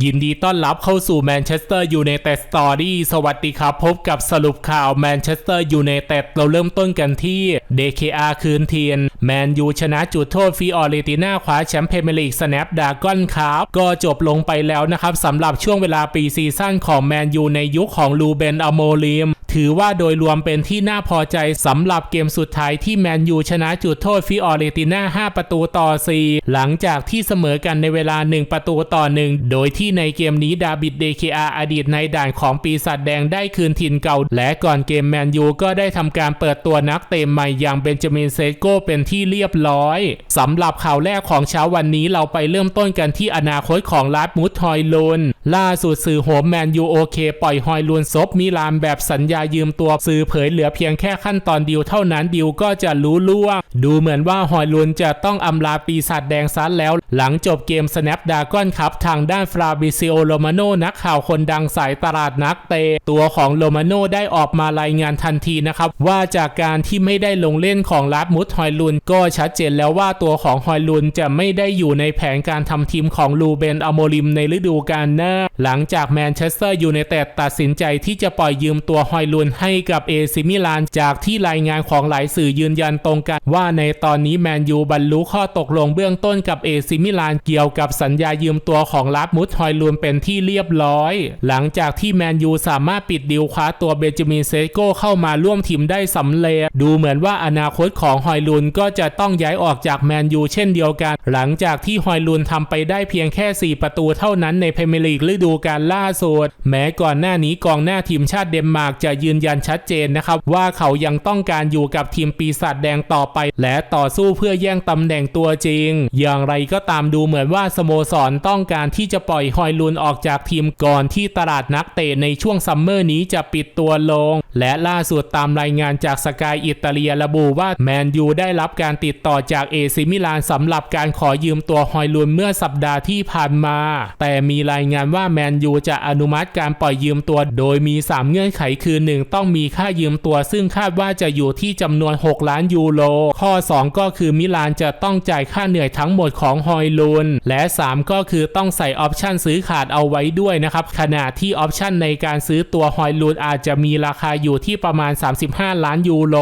ยินดีต้อนรับเข้าสู่แมนเชสเตอร์ยูไนเต็ดสตอรี่สวัสดีครับ พบกับสรุปข่าวแมนเชสเตอร์ยูไนเต็ดเราเริ่มต้นกันที่ DKR คืนเทียน แมนยูชนะจุดโทษฟีออเรติน่าคว้าแชมป์เพรเมียร์ลีกสแนปดากอนครับ ก็จบลงไปแล้วนะครับสำหรับช่วงเวลาปีซีซั่นของแมนยูในยุคของลูเบนอโมลิม ถือว่าโดยรวมเป็นที่น่าพอใจสำหรับเกมสุดท้ายที่แมนยูชนะจุดโทษฟิออเรติน่า 5 ประตูต่อ 4 หลังจากที่เสมอกันในเวลา 1 ประตูต่อ 1 โดยที่ในเกมนี้ดาบิดเดคอาอดีตในด่านของปีศาจแดงได้คืนถิ่นเก่า และก่อนเกมแมนยูก็ได้ทำการเปิดตัวนักเตะใหม่อย่างเบนจามินเซโกเป็นที่เรียบร้อยสำหรับข่าวแรกของเช้าวันนี้เราไปเริ่มต้นกันที่อนาคตของลาดมุดฮอยลุนล่าสุดสื่อโหมแมนยูโอเค ปล่อยฮอยลุนซบมิลานแบบสัญญายืมตัวสื่อเผยเหลือเพียงแค่ขั้นตอนดิวเท่านั้นดิวก็จะรู้ล่วง ดูเหมือนว่าฮอยลุนจะต้องอำลาปีศาจแดงซัดแล้ว หลังจบเกม Snap d r a g o n ครับทางด้านฟราบิซิโอโรมาโนนักข่าวคนดังสายตลาดนักเตะตัวของโรมาโนได้ออกมารายงานทันทีนะครับ ว่าจากการที่ไม่ได้ลงเล่นของลาดมุดฮอยลุน ก็ชัดเจนแล้วว่าตัวของฮอยลุนจะไม่ได้อยู่ในแผนการทำทีมของลูเบนอโมริมในฤดูกาลหน้า หลังจากแมนเชสเตอร์ยูไนเต็ดตัดสินใจที่จะปล่อยยืมตัวฮอยลุนให้กับเอซิมิลาน จากที่รายงานของหลายสื่อยืนยันตรงกัน ว่าในตอนนี้แมนยูบรรลุข้อตกลงเบื้องต้นกับเอซิมิลานเกี่ยวกับสัญญายืมตัวของลาฟมุดฮอยลุนเป็นที่เรียบร้อย หลังจากที่แมนยูสามารถปิดดีลคว้าตัวเบนจามินเซโกเข้ามาร่วมทีมได้สำเร็จดูเหมือนว่าอนาคตของฮอยลุนก็จะต้องย้ายออกจากแมนยูเช่นเดียวกัน หลังจากที่ฮอยลุนทำไปได้เพียงแค่ 4 ประตูเท่านั้นในพรีเมียร์ลีกฤดูกาลล่าสุดแม้ก่อนหน้านี้กองหน้าทีมชาติเดนมาร์กจะยืนยันชัดเจนนะครับ ว่าเขายังต้องการอยู่กับทีมปีศาจแดงต่อไป และต่อสู้เพื่อแย่งตำแหน่งตัวจริง อย่างไรก็ตามดูเหมือนว่าสโมสรต้องการที่จะปล่อยฮอยลุนออกจากทีมก่อนที่ตลาดนักเตะในช่วงซัมเมอร์นี้จะปิดตัวลง และล่าสุดตามรายงานจากสกายอิตาเลียระบุว่าแมนยูได้รับการติดต่อจากเอซิมิลานสำหรับการขอยืมตัวฮอยลุนเมื่อสัปดาห์ที่ผ่านมา แต่มีรายงานว่าแมนยูจะอนุมัติการปล่อยยืมตัวโดยมี 3 เงื่อนไขคือ1ึ่งต้องมีค่ายืมตัว ซึ่งคาดว่าจะอยู่ที่จำนวน 6 ล้านยูโร ข้อ 2 ก็คือมิลานจะต้องจ่ายค่าเหนื่อยทั้งหมดของฮอยลุน และ 3 ก็คือต้องใส่ออปชันซื้อขาดเอาไว้ด้วยนะครับ ขณะที่ออปชันในการซื้อตัวฮอยลุนอาจจะมีราคาอยู่ที่ประมาณ 35 ล้านยูโร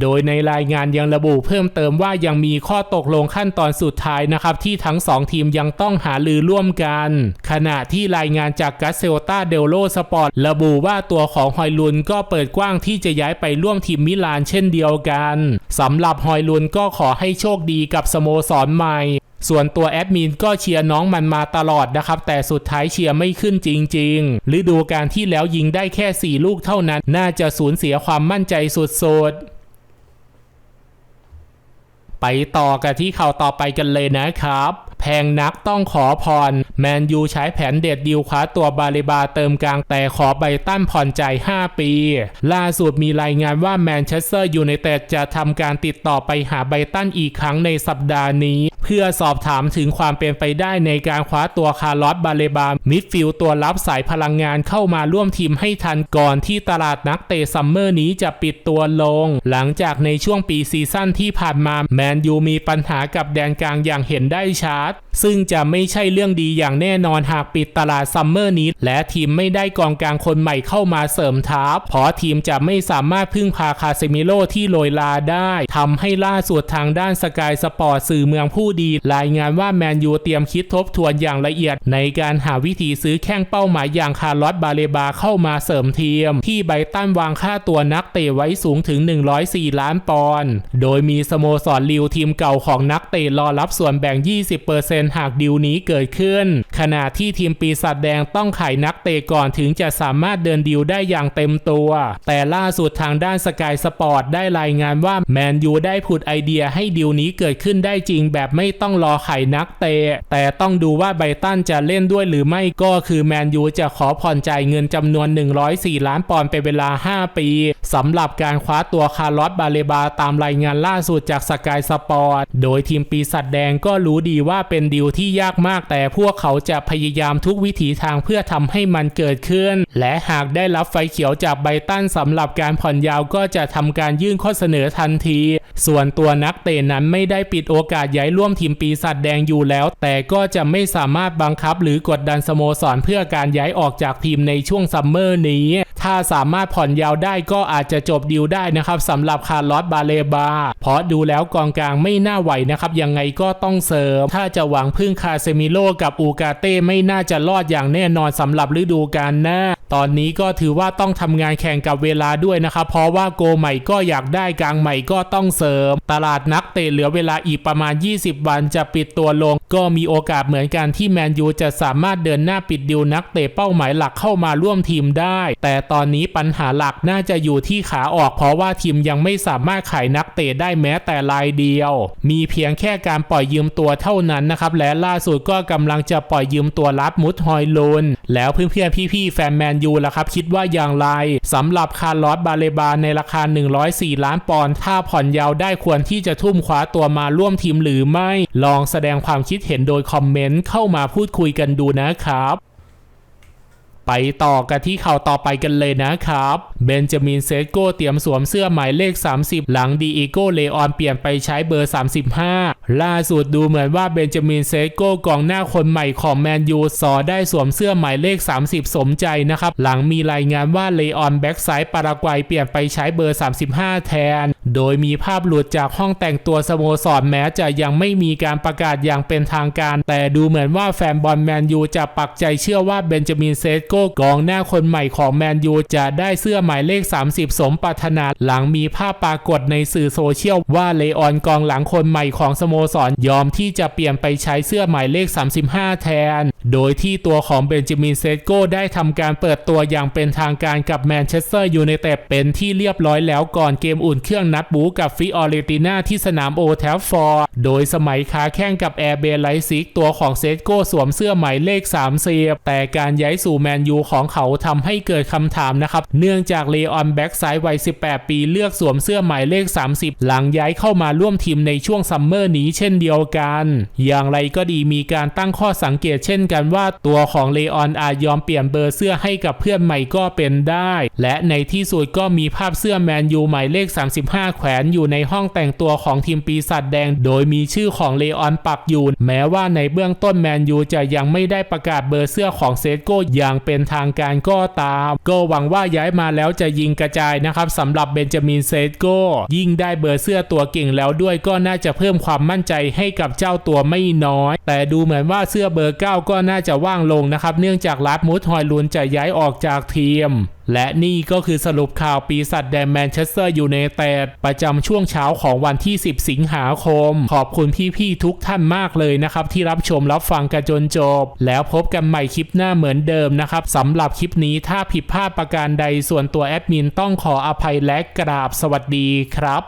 โดยในรายงานยังระบุเพิ่มเติมว่ายังมีข้อตกลงขั้นตอนสุดท้ายนะครับ ที่ทั้ง 2 ทีมยังต้องหาลือร่วมกัน ขณะที่รายงานจากกัสเซลตาเดลโลสปอร์ตระบุว่าตัวของฮอยลุนก็เปิดกว้างที่จะย้ายไปร่วมทีมมิลานเช่นเดียวกันสำหรับฮอยลุนก็ขอให้โชคดีกับสโมสรใหม่ส่วนตัวแอดมินก็เชียร์น้องมันมาตลอดนะครับ แต่สุดท้ายเชียร์ไม่ขึ้นจริงๆฤดูกาลที่แล้วยิงได้แค่ 4 ลูกเท่านั้น น่าจะสูญเสียความมั่นใจสุดๆไปต่อกันที่ข่าวต่อไปกันเลยนะครับ แพงนักต้องขอผ่อนแมนยูใช้แผนเด็ดดิวคว้าตัวบาเลบาเติมกลางแต่ขอใบตั้นผ่อนใจ 5 ปี ล่าสุดมีรายงานว่าแมนเชสเตอร์ยูไนเต็ดจะทำการติดต่อไปหาไบตันอีกครั้งในสัปดาห์นี้ เพื่อสอบถามถึงความเป็นไปได้ในการคว้าตัวคาร์ลอสบาเลบา มิดฟิลด์ตัวรับสายพลังงานเข้ามาร่วมทีมให้ทันก่อนที่ตลาดนักเตะซัมเมอร์นี้จะปิดตัวลง หลังจากในช่วงปีซีซั่นที่ผ่านมาแมนยูมีปัญหากับแดนกลางอย่างเห็นได้ชัด that. ซึ่งจะไม่ใช่เรื่องดีอย่างแน่นอนหากปิดตลาดซัมเมอร์นี้ และทีมไม่ได้กองกลางคนใหม่เข้ามาเสริมทัพเพราะทีมจะไม่สามารถพึ่งพาคาเซมิโลที่โรยลาได้ทำให้ล่าสุดทางด้านสกายสปอร์ตสื่อเมืองผู้ดี รายงานว่าแมนยูเตรียมคิดทบทวนอย่างละเอียด ในการหาวิธีซื้อแข้งเป้าหมายอย่างคาร์ลอสบาเลบาเข้ามาเสริมทีม ที่ไบตันวางค่าตัวนักเตะไว้สูงถึง 104 ล้านปอนด์โดยมีสโมสรลิวทีมเก่าของนักเตะรอรับส่วนแบ่ง 20%หากดิวนี้เกิดขึ้น ขณะที่ทีมปีศาจแดงต้องขายนักเตะก่อนถึงจะสามารถเดินดิวได้อย่างเต็มตัว แต่ล่าสุดทางด้านสกายสปอร์ตได้รายงานว่าแมนยูได้ผุดไอเดียให้ดิวนี้เกิดขึ้นได้จริงแบบไม่ต้องรอขายนักเตะแต่ต้องดูว่าไบตันจะเล่นด้วยหรือไม่ก็คือแมนยูจะขอผ่อนจ่ายเงินจำนวน 104 ล้านปอนด์เป็นเวลา 5 ปีสำหรับการคว้าตัวคาร์ลอสบาเลบาตามรายงานล่าสุดจากสกายสปอร์ตโดยทีมปีศาจแดงก็รู้ดีว่าเป็นดิวที่ยากมากแต่พวกเขาจะพยายามทุกวิถีทางเพื่อทำให้มันเกิดขึ้น และหากได้รับไฟเขียวจากไบตันสำหรับการผ่อนยาวก็จะทำการยื่นข้อเสนอทันที ส่วนตัวนักเตะนั้นไม่ได้ปิดโอกาสย้ายร่วมทีมปีศาจแดงอยู่แล้ว แต่ก็จะไม่สามารถบังคับหรือกดดันสโมสรเพื่อการย้ายออกจากทีมในช่วงซัมเมอร์นี้ ถ้าสามารถผ่อนยาวได้ก็อาจจะจบดีลได้นะครับสำหรับคาร์ลอสบาเลบาเพราะดูแล้วกองกลางไม่น่าไหวนะครับยังไงก็ต้องเสริม ถ้าจะหวังพึ่งคาเซมิโลกับอูกาเต้ไม่น่าจะรอดอย่างแน่นอนสำหรับฤดูกาลหน้าตอนนี้ก็ถือว่าต้องทำงานแข่งกับเวลาด้วยนะครับ เพราะว่าโกใหม่ก็อยากได้กลางใหม่ก็ต้องเสริม ตลาดนักเตะเหลือเวลาอีกประมาณ 20 วันจะปิดตัวลง ก็มีโอกาสเหมือนกันที่แมนยูจะสามารถเดินหน้าปิดดิวนักเตะเป้าหมายหลักเข้ามาร่วมทีมได้ แต่ตอนนี้ปัญหาหลักน่าจะอยู่ที่ขาออก เพราะว่าทีมยังไม่สามารถขายนักเตะได้แม้แต่รายเดียว มีเพียงแค่การปล่อยยืมตัวเท่านั้นนะครับและล่าสุดก็กำลังจะปล่อยยืมตัวรัดมุดฮอยลุนแล้วเพื่อนๆพี่ๆแฟนแมนยูล่ะครับคิดว่าอย่างไรสำหรับคาร์ลอสบาเลบาในราคา 104 ล้านปอนด์ถ้าผ่อนยาวได้ควรที่จะทุ่มคว้าตัวมาร่วมทีมหรือไม่ลองแสดงความคิดเห็นโดยคอมเมนต์เข้ามาพูดคุยกันดูนะครับ ไปต่อกันที่ข่าวต่อไปกันเลยนะครับ เบนจามินเซโกเตรียมสวมเสื้อหมายเลข 30 หลังดีอีโกเลออนเปลี่ยนไปใช้เบอร์ 35 ล่าสุดดูเหมือนว่าเบนจามินเซโกกองหน้าคนใหม่ของแมนยูสอได้สวมเสื้อหมายเลข 30 สมใจนะครับ หลังมีรายงานว่าเลออนแบ็กไซด์ปารากวัยเปลี่ยนไปใช้เบอร์ 35 แทน โดยมีภาพหลุดจากห้องแต่งตัวสโมสรแม้จะยังไม่มีการประกาศอย่างเป็นทางการ แต่ดูเหมือนว่าแฟนบอลแมนยูจะปักใจเชื่อว่าเบนจามินเซโกกองหน้าคนใหม่ของแมนยูจะได้เสื้อหมายเลข 30 สมปรารถนาหลังมีภาพปรากฏในสื่อโซเชียลว่าเลออนกองหลังคนใหม่ของสโมสรยอมที่จะเปลี่ยนไปใช้เสื้อหมายเลข 35 แทน โดยที่ตัวของเบนจามินเซโกได้ทำการเปิดตัวอย่างเป็นทางการกับแมนเชสเตอร์ยูไนเต็ดเป็นที่เรียบร้อยแล้วก่อนเกมอุ่นเครื่องนัดบูกับฟิออเรติน่าที่สนามโอแทฟฟอร์ โดยสมัยค้าแข่งกับแอร์เบลไลซิกตัวของเซโกสวมเสื้อหมายเลข30แต่การย้ายสู่แมนยูของเขาทำให้เกิดคำถามนะครับ เนื่องจากเลออนแบ็กไซด์วัย 18 ปีเลือกสวมเสื้อหมายเลข 30 หลังย้ายเข้ามาร่วมทีมในช่วงซัมเมอร์นี้เช่นเดียวกัน อย่างไรก็ดีมีการตั้งข้อสังเกตเช่นกันว่าตัวของเลออนอาจยอมเปลี่ยนเบอร์เสื้อให้กับเพื่อนใหม่ก็เป็นได้ และในที่สุดก็มีภาพเสื้อแมนยูหมายเลข 35 แขวนอยู่ในห้องแต่งตัวของทีมปีศาจแดง โดยมีชื่อของเลออนปักอยู่แม้ว่าในเบื้องต้นแมนยูจะยังไม่ได้ประกาศเบอร์เสื้อของเซโกอย่างเป็นทางการก็ตาม ก็หวังว่าย้ายมาแล้วจะยิงกระจายนะครับสำหรับเบนจามินเซโกยิ่งได้เบอร์เสื้อตัวเก่งแล้วด้วยก็น่าจะเพิ่มความมั่นใจให้กับเจ้าตัวไม่น้อย แต่ดูเหมือนว่าเสื้อเบอร์ 9 ก็น่าจะว่างลงนะครับ เนื่องจากลัดมูดฮอยลุนจะย้ายออกจากทีม และนี่ก็คือสรุปข่าวปีศาจแดงแมนเชสเตอร์ยูไนเต็ดประจำช่วงเช้าของวันที่ 10 สิงหาคม ขอบคุณพี่ๆทุกท่านมากเลยนะครับ ที่รับชมรับฟังกันจนจบ แล้วพบกันใหม่คลิปหน้าเหมือนเดิมนะครับสำหรับคลิปนี้ถ้าผิดพลาดประการใดส่วนตัวแอดมินต้องขออภัยและกราบสวัสดีครับ